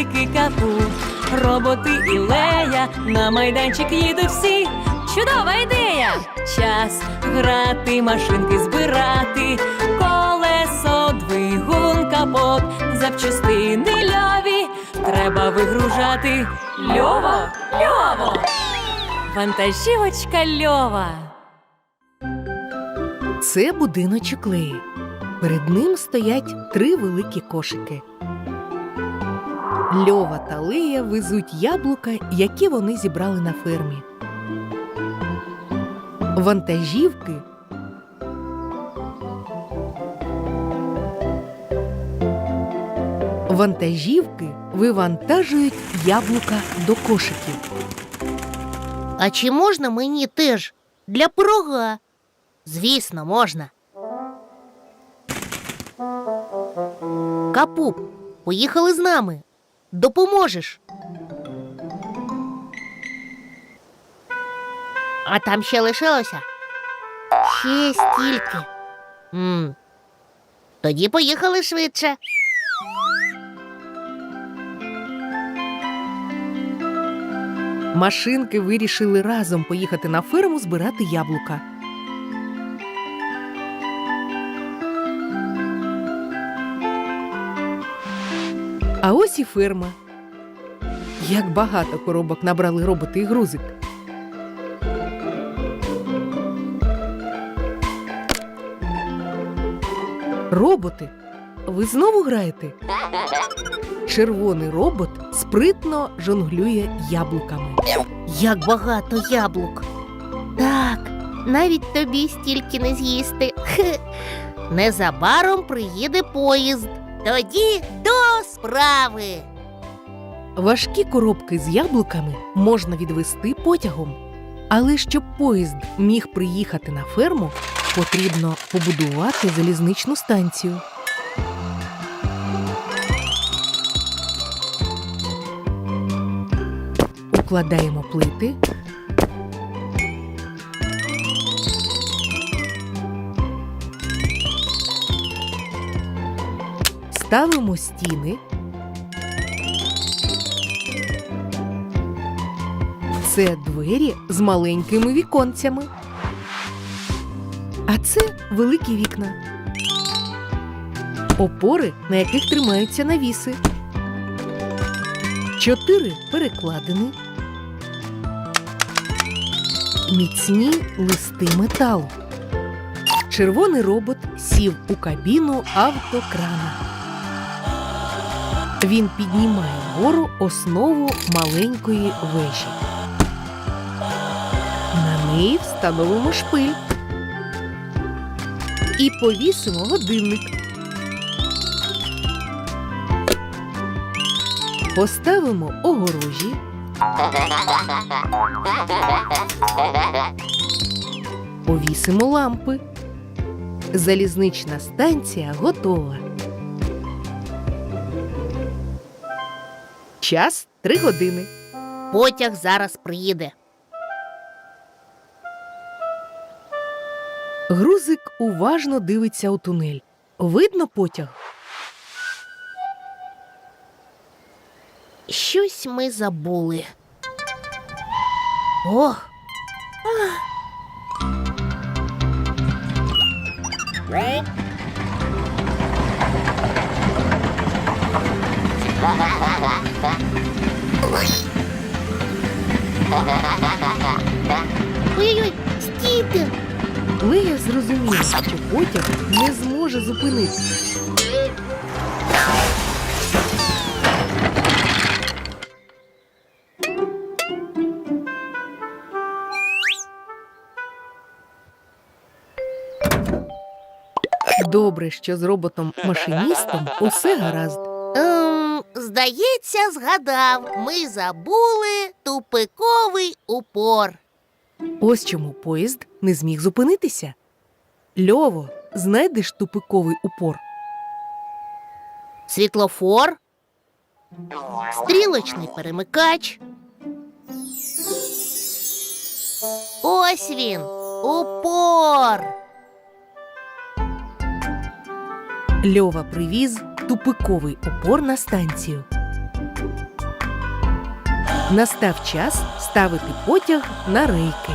грузики капу, роботи і лея, на майданчик їдуть всі. Чудова ідея! Час грати, машинки збирати, колесо, двигун, капот, запчастини льові. Треба вигружати. Льово, льово! Вантажівочка льова. Це будиночок Леї. Перед ним стоять три великі кошики. Льова та Лея везуть яблука, які вони зібрали на фермі. Вантажівки Вантажівки вивантажують яблука до кошиків. А чи можна мені теж для пирога? Звісно, можна. Капуп, поїхали з нами. Допоможеш. А там ще лишилося? Ще стільки. м Тоді поїхали швидше. Машинки вирішили разом поїхати на ферму збирати яблука. А ось і ферма. Як багато коробок набрали роботи і грузик. Роботи, ви знову граєте? Червоний робот спритно жонглює яблуками. Як багато яблук. Так, навіть тобі стільки не з'їсти. Незабаром приїде поїзд. Тоді до справи. Важкі коробки з яблуками можна відвести потягом. Але щоб поїзд міг приїхати на ферму, потрібно побудувати залізничну станцію. Укладаємо плити. Ставимо стіни. Це двері з маленькими віконцями. А це великі вікна. Опори, на яких тримаються навіси. Чотири перекладини. Міцні листи металу. Червоний робот сів у кабіну автокрана. Він піднімає вгору основу маленької вежі. На неї встановимо шпиль. І повісимо годинник. Поставимо огорожі. Повісимо лампи. Залізнична станція готова. Час три години. Потяг зараз приїде. Грузик уважно дивиться у тунель. Видно потяг? Щось ми забули. Ох. Ой-ой, стійте! Лея зрозуміла, що потяг не зможе зупинитися. Добре, що з роботом-машиністом усе гаразд. Здається, згадав. Ми забули тупиковий упор. Ось чому поїзд не зміг зупинитися. Льово, знайдеш тупиковий упор. Світлофор. Стрілочний перемикач. Ось він. Упор. Льова привіз тупиковий упор на станцію. Настав час ставити потяг на рейки.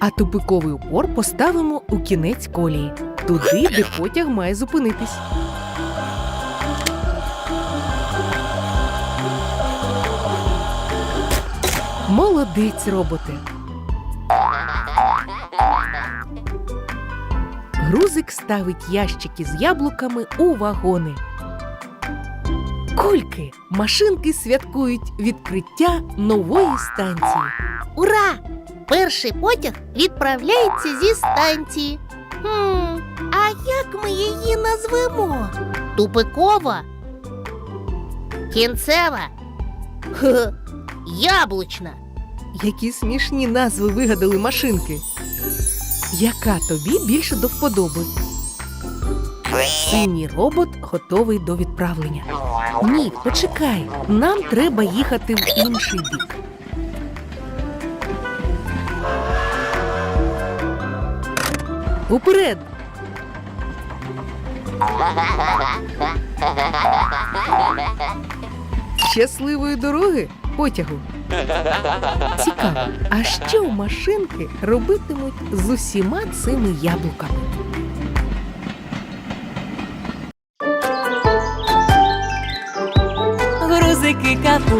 А тупиковий упор поставимо у кінець колії, туди, де потяг має зупинитись. Молодець, роботе. Грузик ставить ящики з яблуками у вагони. Кульки! Машинки святкують відкриття нової станції. Ура! Перший потяг відправляється зі станції. Хм, а як ми її назвемо? Тупикова? Кінцева? Хе, Яблучна. Які смішні назви вигадали машинки. Яка тобі більше до вподоби? Синій робот готовий до відправлення. Ні, почекай. Нам треба їхати в інший бік. Уперед! Щасливої дороги потягу. Цікаво, а що машинки робитимуть з усіма цими яблуками? Грузики капу,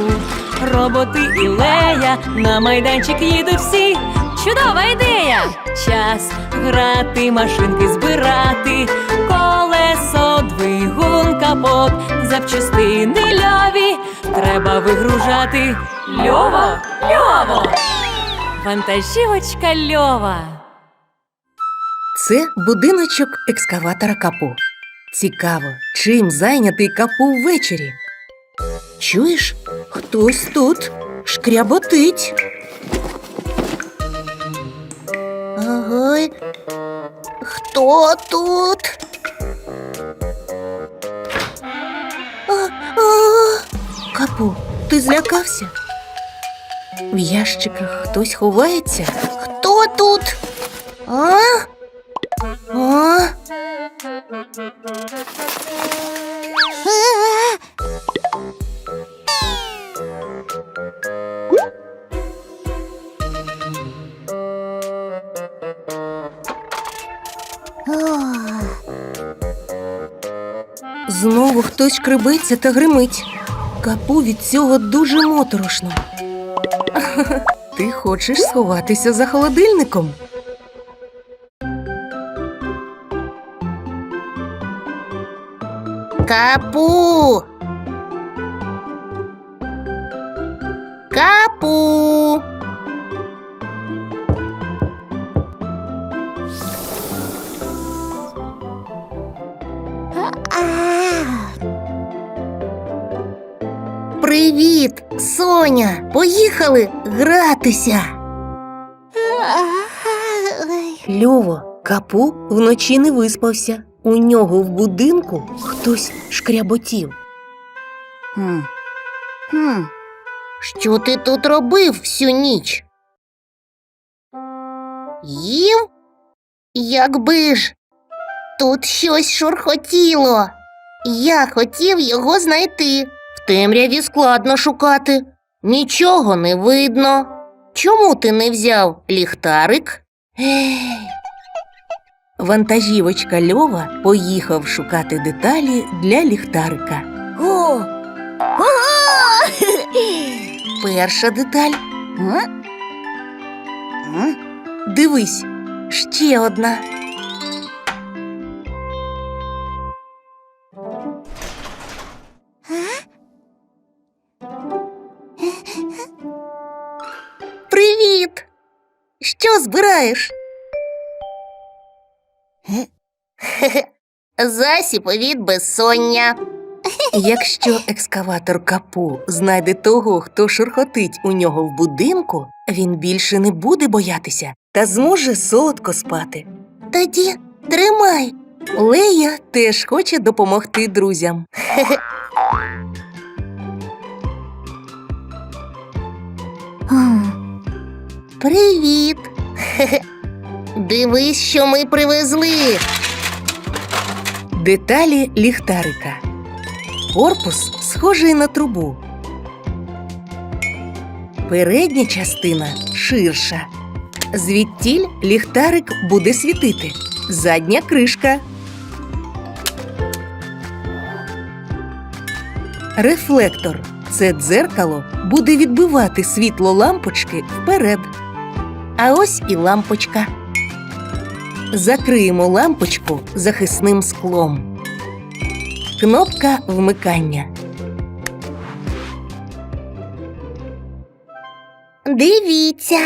роботи і лея, на майданчик їдуть всі. Чудова ідея! Час грати, машинки збирати, колесо, двигун, капот, запчастини льові треба вигружати. Льово, льово! Вантажівочка льова. Це будиночок екскаватора капу. Цікаво, чим зайнятий капу ввечері. Чуєш, хтось тут шкряботить. Ага. Хто тут? Капу, ти злякався? В ящиках хтось ховається. Хто тут? А? А? Знову хтось шкребеться та гримить. Капу від цього дуже моторошно. Ти хочеш сховатися за холодильником? Капу. Капу. Поїхали гратися. Льово, капу вночі не виспався. У нього в будинку хтось шкряботів. Хм. Хм. Що ти тут робив всю ніч? Їв? Якби ж тут щось шурхотіло. Я хотів його знайти. В темряві складно шукати. Нічого не видно. Чому ти не взяв ліхтарик? Ех. Вантажівочка Льова поїхав шукати деталі для ліхтарика. О! Перша деталь. М? М? Дивись, ще одна. Хе-хе. Засіб від безсоння. Якщо екскаватор капу знайде того, хто шурхотить у нього в будинку, він більше не буде боятися та зможе солодко спати. Тоді тримай. Лея теж хоче допомогти друзям. Привіт. Дивись, що ми привезли. Деталі ліхтарика. Корпус схожий на трубу. Передня частина ширша. Звідтіль ліхтарик буде світити. Задня кришка. Рефлектор це дзеркало буде відбивати світло лампочки вперед. А ось і лампочка. Закриємо лампочку захисним склом. Кнопка вмикання. Дивіться,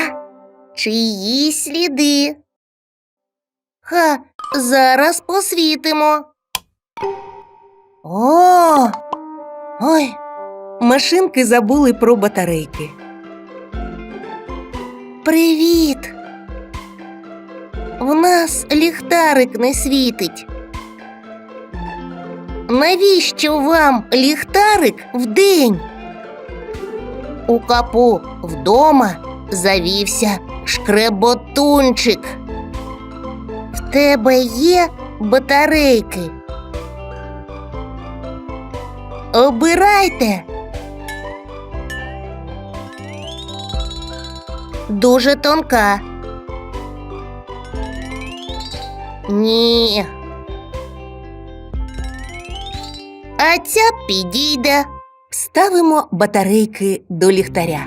чиї сліди. Ха, зараз посвітимо. О, Ой, машинки забули про батарейки. Привіт. В нас ліхтарик не світить. Навіщо вам ліхтарик вдень? У капу вдома завівся шкреботунчик. В тебе є батарейки. Обирайте. Дуже тонка. Ні. А ця підійде. Ставимо батарейки до ліхтаря.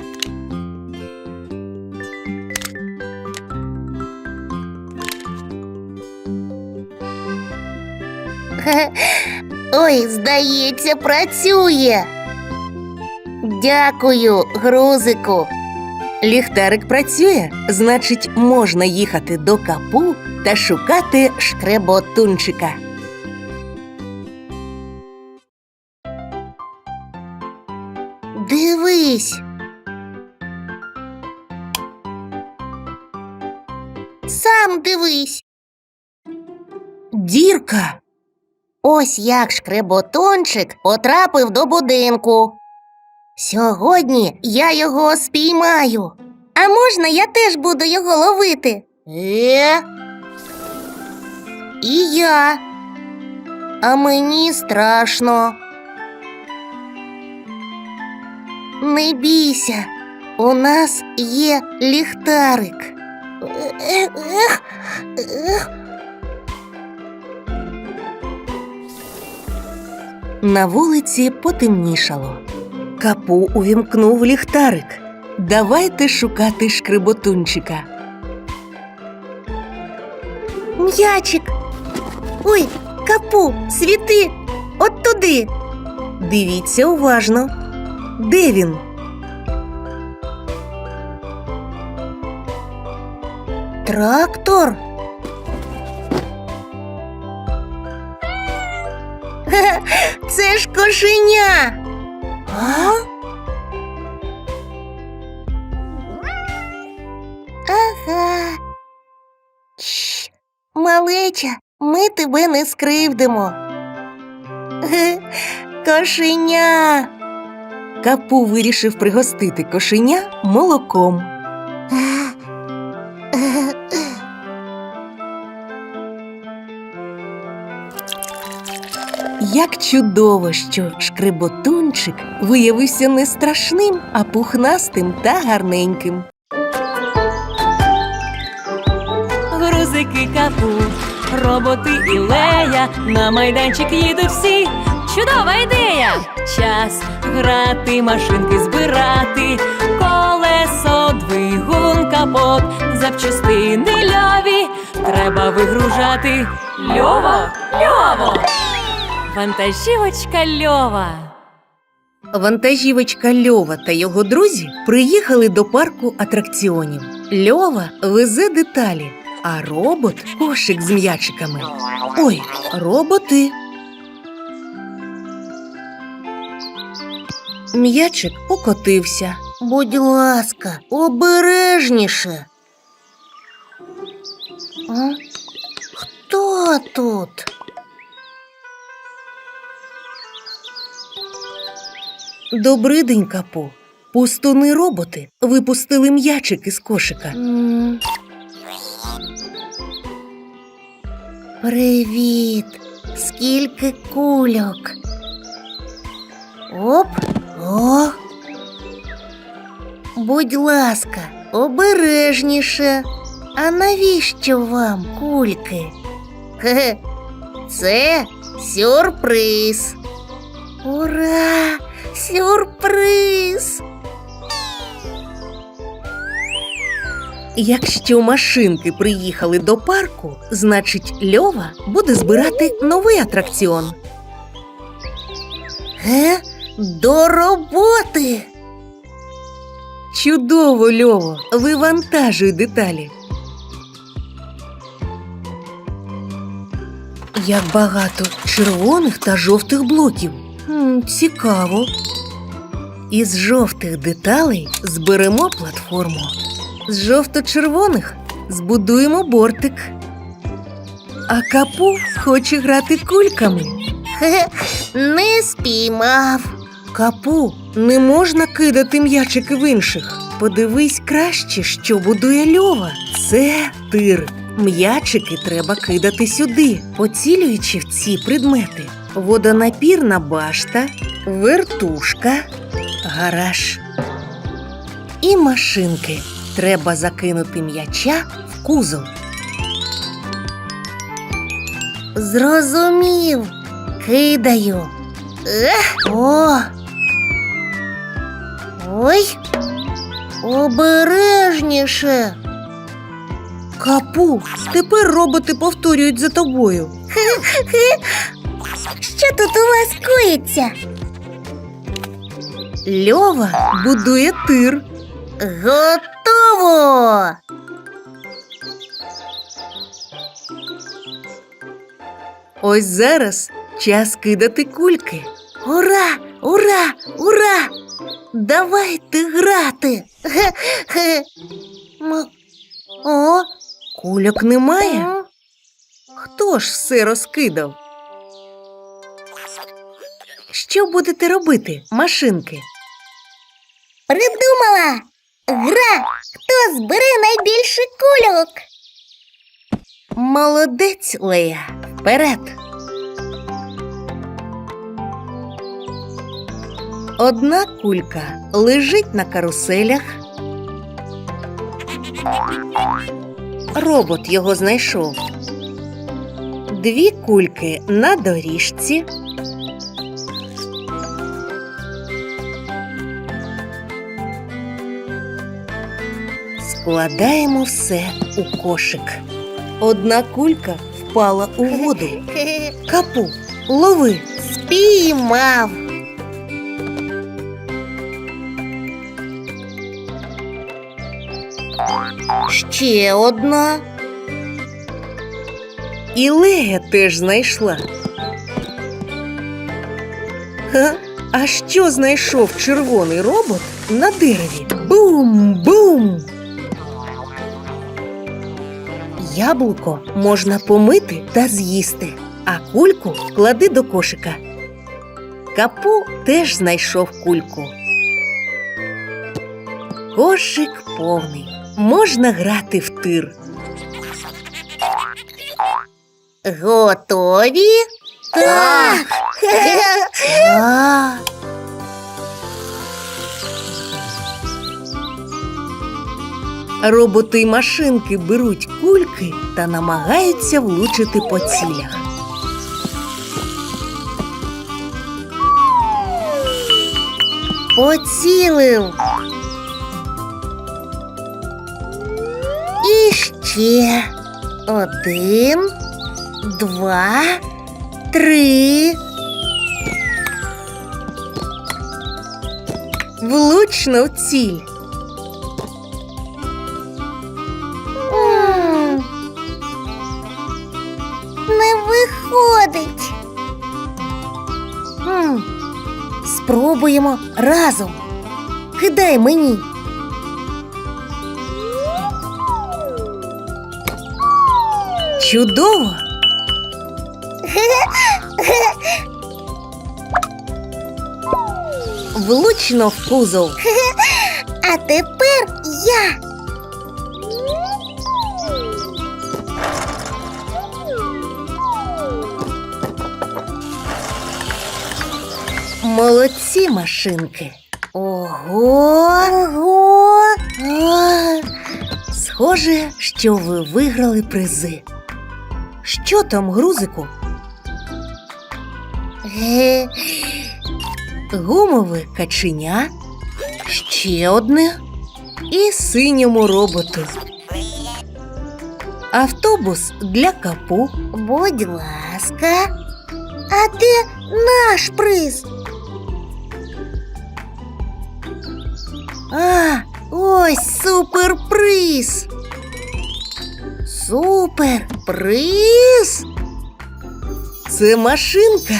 Ой, здається, працює. Дякую, грузику. Ліхтарик працює, значить, можна їхати до капу та шукати шкреботунчика. Дивись. Сам дивись. Дірка. Ось як шкреботончик потрапив до будинку. Сьогодні я його спіймаю. А можна я теж буду його ловити? Е? І я. А мені страшно. Не бійся, у нас є ліхтарик. На вулиці потемнішало. Капу увімкнув ліхтарик. Давайте шукати шкреботунчика. М'ячик. Ой, капу, світи. От туди. Дивіться уважно. Де він? Трактор. Це ж кошеня. А? Ага. Чш, малеча, ми тебе не скривдимо. Ге, Кошеня. Капу вирішив пригостити кошеня молоком. Як чудово, що шкреботунчик виявився не страшним, а пухнастим та гарненьким. Грузики капу, роботи і лея, на майданчик їдуть всі. Чудова ідея! Час грати, машинки збирати, колесо, двигун, капот, запчастини льові, треба вигружати. Льово, льово! Вантажівочка льова. Вантажівочка Льова та його друзі приїхали до парку атракціонів. Льова везе деталі, а робот кошик з м'ячиками. Ой, роботи. М'ячик покотився. Будь ласка, обережніше. А? Хто тут? Добрий день, капо. Пустуни роботи випустили м'ячик із кошика. Привіт. скільки кульок. Оп, о. Будь ласка, обережніше. А навіщо вам кульки? Хе-хе, це сюрприз. Ура! Сюрприз! Якщо машинки приїхали до парку, значить Льова буде збирати новий атракціон. Е? До роботи! Чудово, Льово! Вивантажуй деталі. Як багато червоних та жовтих блоків. Цікаво. Із жовтих деталей зберемо платформу. З жовто-червоних збудуємо бортик. А капу хоче грати кульками. Хе-хе, не спіймав. Капу, не можна кидати м'ячики в інших. Подивись краще, що будує льова. Це тир. М'ячики треба кидати сюди, поцілюючи в ці предмети. Водонапірна башта, вертушка, гараж. І машинки. Треба закинути м'яча в кузов. Зрозумів. Кидаю. Ех, о. Ой. Обережніше. Капу, тепер роботи повторюють за тобою. Що тут у вас коїться? Льова будує тир. Готово. Ось зараз час кидати кульки. Ура! Ура! Ура! Давайте грати. Хе-хе. О, Кульок немає. Хто ж все розкидав? Що будете робити, машинки? придумала. Гра. Хто збере найбільше кульок? Молодець, Лея. Вперед. Одна кулька лежить на каруселях. Робот його знайшов. Дві кульки на доріжці. Складаємо все у кошик. Одна кулька впала у воду. Капу, лови. Спіймав. Ще одна. І Лея теж знайшла. Ха? А що знайшов червоний робот на дереві? Бум-бум! Яблуко можна помити та з'їсти, а кульку клади до кошика. Капу теж знайшов кульку. Кошик повний. Можна грати в тир. Готові? Так. Роботи й машинки беруть кульки та намагаються влучити по цілях. Поцілив. І ще один, два, три. Влучно в ціль. Спробуємо разом. Кидай мені. Чудово! Влучно в кузов. А тепер я. Молодці машинки. Ого. Ого. А, схоже, що ви виграли призи. Що там, грузику? Е, гумове каченя, ще одне і синьому роботу. Автобус для капу. Будь ласка. А де наш приз? А, ось суперприз. Суперприз? Це машинка